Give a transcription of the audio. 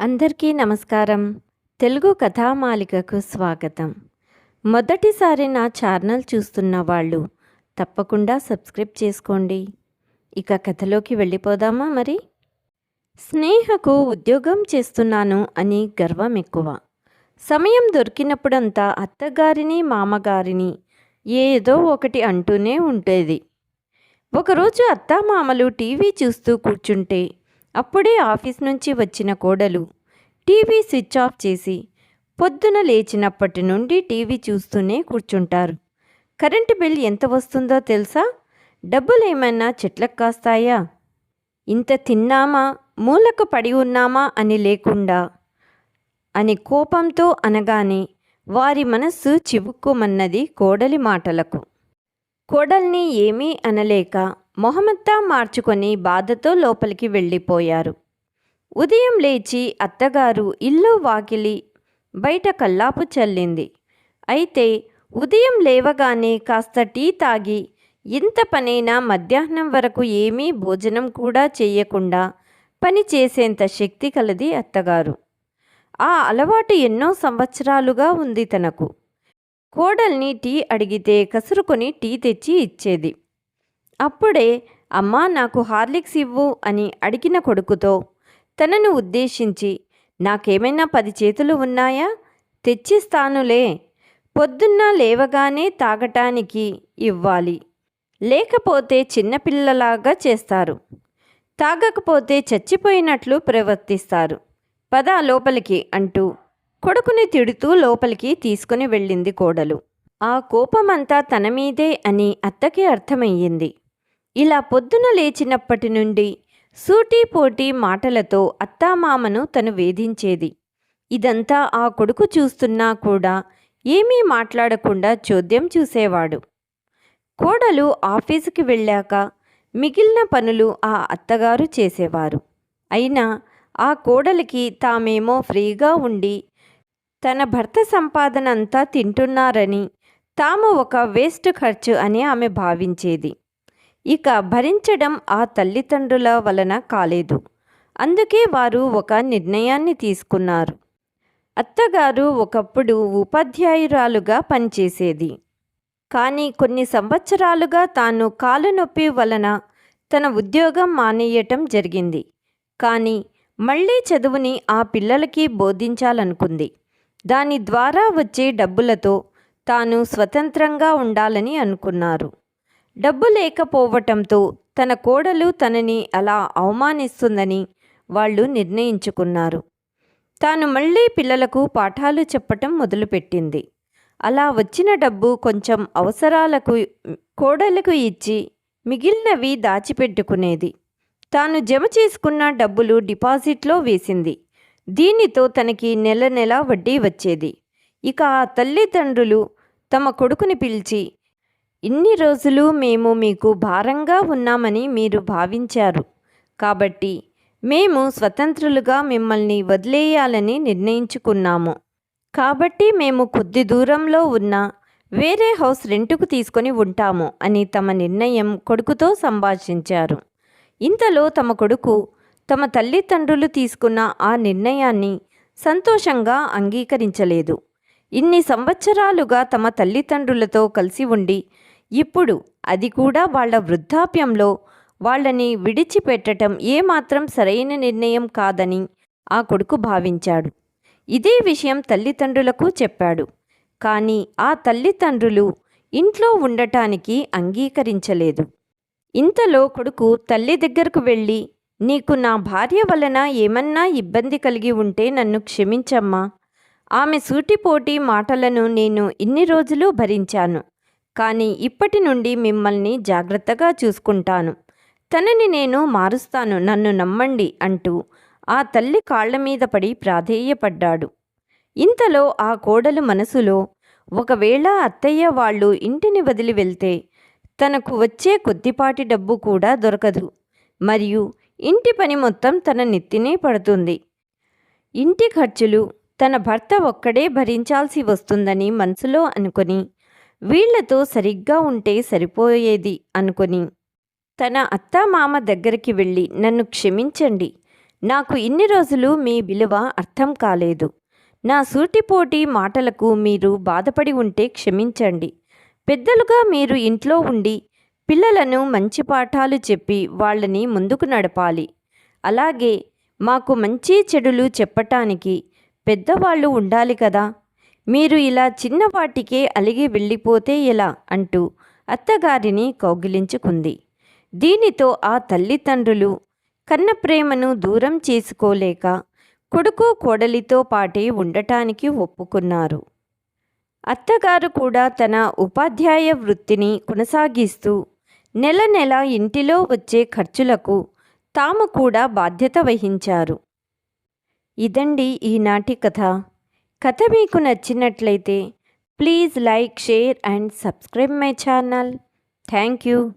అందరికీ నమస్కారం. తెలుగు కథామాలికకు స్వాగతం. మొదటిసారి నా ఛానల్ చూస్తున్న వాళ్ళు తప్పకుండా సబ్స్క్రైబ్ చేసుకోండి. ఇక కథలోకి వెళ్ళిపోదామా మరి? స్నేహకు ఉద్యోగం చేస్తున్నాను అని గర్వం ఎక్కువ. సమయం దొరికినప్పుడంతా అత్తగారిని మామగారిని ఏదో ఒకటి అంటూనే ఉండేది. ఒకరోజు అత్తామామలు టీవీ చూస్తూ కూర్చుంటే అప్పుడే ఆఫీస్ నుంచి వచ్చిన కోడలు టీవీ స్విచ్ ఆఫ్ చేసి పొద్దున లేచినప్పటి నుండి టీవీ చూస్తూనే కూర్చుంటారు. కరెంటు బిల్ ఎంత వస్తుందో తెలుసా? డబ్బులు ఏమైనా చెట్లకు కాస్తాయా? ఇంత తిన్నామా? మూలకు పడి ఉన్నామా? అని లేకుండా అని కోపంతో అనగానే వారి మనస్సు చివుక్కుమన్నది కోడలి మాటలకు. కోడల్ని ఏమీ అనలేక మొహమంతా మార్చుకొని బాధతో లోపలికి వెళ్ళిపోయారు. ఉదయం లేచి అత్తగారు ఇల్లు వాకిలి బయట కల్లాపు చల్లింది. అయితే ఉదయం లేవగానే కాస్త టీ తాగి ఇంత పనైనా మధ్యాహ్నం వరకు ఏమీ భోజనం కూడా చేయకుండా పని చేసేంత శక్తి కలది అత్తగారు. ఆ అలవాటు ఎన్నో సంవత్సరాలుగా ఉంది తనకు. కోడల్ని టీ అడిగితే కసురుకొని టీ తెచ్చి ఇచ్చేది. అప్పుడే అమ్మా నాకు హార్లిక్స్ ఇవ్వు అని అడిగిన కొడుకుతో తనను ఉద్దేశించి నాకేమైనా పది చేతులు ఉన్నాయా? తెచ్చిస్తానులే. పొద్దున్న లేవగానే తాగటానికి ఇవ్వాలి. లేకపోతే చిన్నపిల్లలాగా చేస్తారు. తాగకపోతే చచ్చిపోయినట్లు ప్రవర్తిస్తారు. పద లోపలికి అంటూ కొడుకుని తిడుతూ లోపలికి తీసుకుని వెళ్ళింది కోడలు. ఆ కోపమంతా తన మీదే అని అత్తకి అర్థమయ్యింది. ఇలా పొద్దున లేచినప్పటి నుండి సూటీపోటీ మాటలతో అత్తామామను తను వేధించేది. ఇదంతా ఆ కొడుకు చూస్తున్నా కూడా ఏమీ మాట్లాడకుండా చోద్యం చూసేవాడు. కోడలు ఆఫీసుకి వెళ్ళాక మిగిలిన పనులు ఆ అత్తగారు చేసేవారు. అయినా ఆ కోడలికి తామేమో ఫ్రీగా ఉండి తన భర్త సంపాదన అంతా తింటున్నారని తాము ఒక వేస్ట్ ఖర్చు అని ఆమె భావించేది. ఇక భరించడం ఆ తల్లిదండ్రుల వలన కాలేదు. అందుకే వారు ఒక నిర్ణయాన్ని తీసుకున్నారు. అత్తగారు ఒకప్పుడు ఉపాధ్యాయురాలుగా పనిచేసేది. కానీ కొన్ని సంవత్సరాలుగా తాను కాలు నొప్పి వలన తన ఉద్యోగం మానేయటం జరిగింది. కానీ మళ్ళీ చదువుని ఆ పిల్లలకి బోధించాలనుకుంది. దాని ద్వారా వచ్చే డబ్బులతో తాను స్వతంత్రంగా ఉండాలని అనుకున్నారు. డబ్బు లేకపోవటంతో తన కోడలు తనని అలా అవమానిస్తుందని వాళ్ళు నిర్ణయించుకున్నారు. తాను మళ్ళీ పిల్లలకు పాఠాలు చెప్పటం మొదలుపెట్టింది. అలా వచ్చిన డబ్బు కొంచెం అవసరాలకు కోడలకు ఇచ్చి మిగిలినవి దాచిపెట్టుకునేది. తాను జమ చేసుకున్న డబ్బులు డిపాజిట్లో వేసింది. దీనితో తనకి నెల నెల వడ్డీ వచ్చేది. ఇక ఆ తల్లిదండ్రులు తమ కొడుకుని పిలిచి ఇన్ని రోజులు మేము మీకు భారంగా ఉన్నామని మీరు భావించారు. కాబట్టి మేము స్వతంత్రులుగా మిమ్మల్ని వదిలేయాలని నిర్ణయించుకున్నాము. కాబట్టి మేము కొద్ది దూరంలో ఉన్న వేరే హౌస్ రెంటుకు తీసుకొని ఉంటాము అని తమ నిర్ణయం కొడుకుతో సంభాషించారు. ఇంతలో తమ కొడుకు తమ తల్లిదండ్రులు తీసుకున్న ఆ నిర్ణయాన్ని సంతోషంగా అంగీకరించలేదు. ఇన్ని సంవత్సరాలుగా తమ తల్లిదండ్రులతో కలిసి ఉండి ఇప్పుడు అది కూడా వాళ్ళ వృద్ధాప్యంలో వాళ్ళని విడిచిపెట్టటం ఏమాత్రం సరైన నిర్ణయం కాదని ఆ కొడుకు భావించాడు. ఇదే విషయం తల్లిదండ్రులకు చెప్పాడు. కానీ ఆ తల్లిదండ్రులు ఇంట్లో ఉండటానికి అంగీకరించలేదు. ఇంతలో కొడుకు తల్లి దగ్గరకు వెళ్ళి నీకు నా భార్య వలన ఏమన్నా ఇబ్బంది కలిగి ఉంటే నన్ను క్షమించమ్మా. ఆమె సూటిపోటి మాటలను నేను ఇన్ని రోజులు భరించాను. కానీ ఇప్పటి నుండి మిమ్మల్ని జాగ్రత్తగా చూసుకుంటాను. తనని నేను మారుస్తాను నన్ను నమ్మండి అంటూ ఆ తల్లి కాళ్ళ మీద పడి ప్రాధేయపడ్డాడు. ఇంతలో ఆ కోడలు మనసులో ఒకవేళ అత్తయ్య వాళ్ళు ఇంటిని వదిలి వెళ్తే తనకు వచ్చే కొద్దిపాటి డబ్బు కూడా దొరకదు. మరియు ఇంటి పని మొత్తం తన నెత్తినే పడుతుంది. ఇంటి ఖర్చులు తన భర్త ఒక్కడే భరించాల్సి వస్తుందని మనసులో అనుకొని వీళ్ళతో సరిగ్గా ఉంటే సరిపోయేది అనుకొని తన అత్తామామ దగ్గరికి వెళ్ళి నన్ను క్షమించండి. నాకు ఇన్ని రోజులు మీ విలువ అర్థం కాలేదు. నా సూటిపోటి మాటలకు మీరు బాధపడి ఉంటే క్షమించండి. పెద్దలుగా మీరు ఇంట్లో ఉండి పిల్లలను మంచి పాఠాలు చెప్పి వాళ్ళని ముందుకు నడపాలి. అలాగే మాకు మంచి చెడులు చెప్పటానికి పెద్దవాళ్ళు ఉండాలి కదా. మీరు ఇలా చిన్నవాటికే అలిగి వెళ్ళిపోతే ఎలా? అంటూ అత్తగారిని కౌగిలించుకుంది. దీనితో ఆ తల్లిదండ్రులు కన్న ప్రేమను దూరం చేసుకోలేక కొడుకు కోడలితో పాటే ఉండటానికి ఒప్పుకున్నారు. అత్తగారు కూడా తన ఉపాధ్యాయ వృత్తిని కొనసాగిస్తూ నెల నెల ఇంటిలో వచ్చే ఖర్చులకు తాము కూడా బాధ్యత వహించారు. ఇదండి ఈనాటి కథ. కథ మీకు నచ్చినట్లయితే please like share and subscribe my channel. Thank you.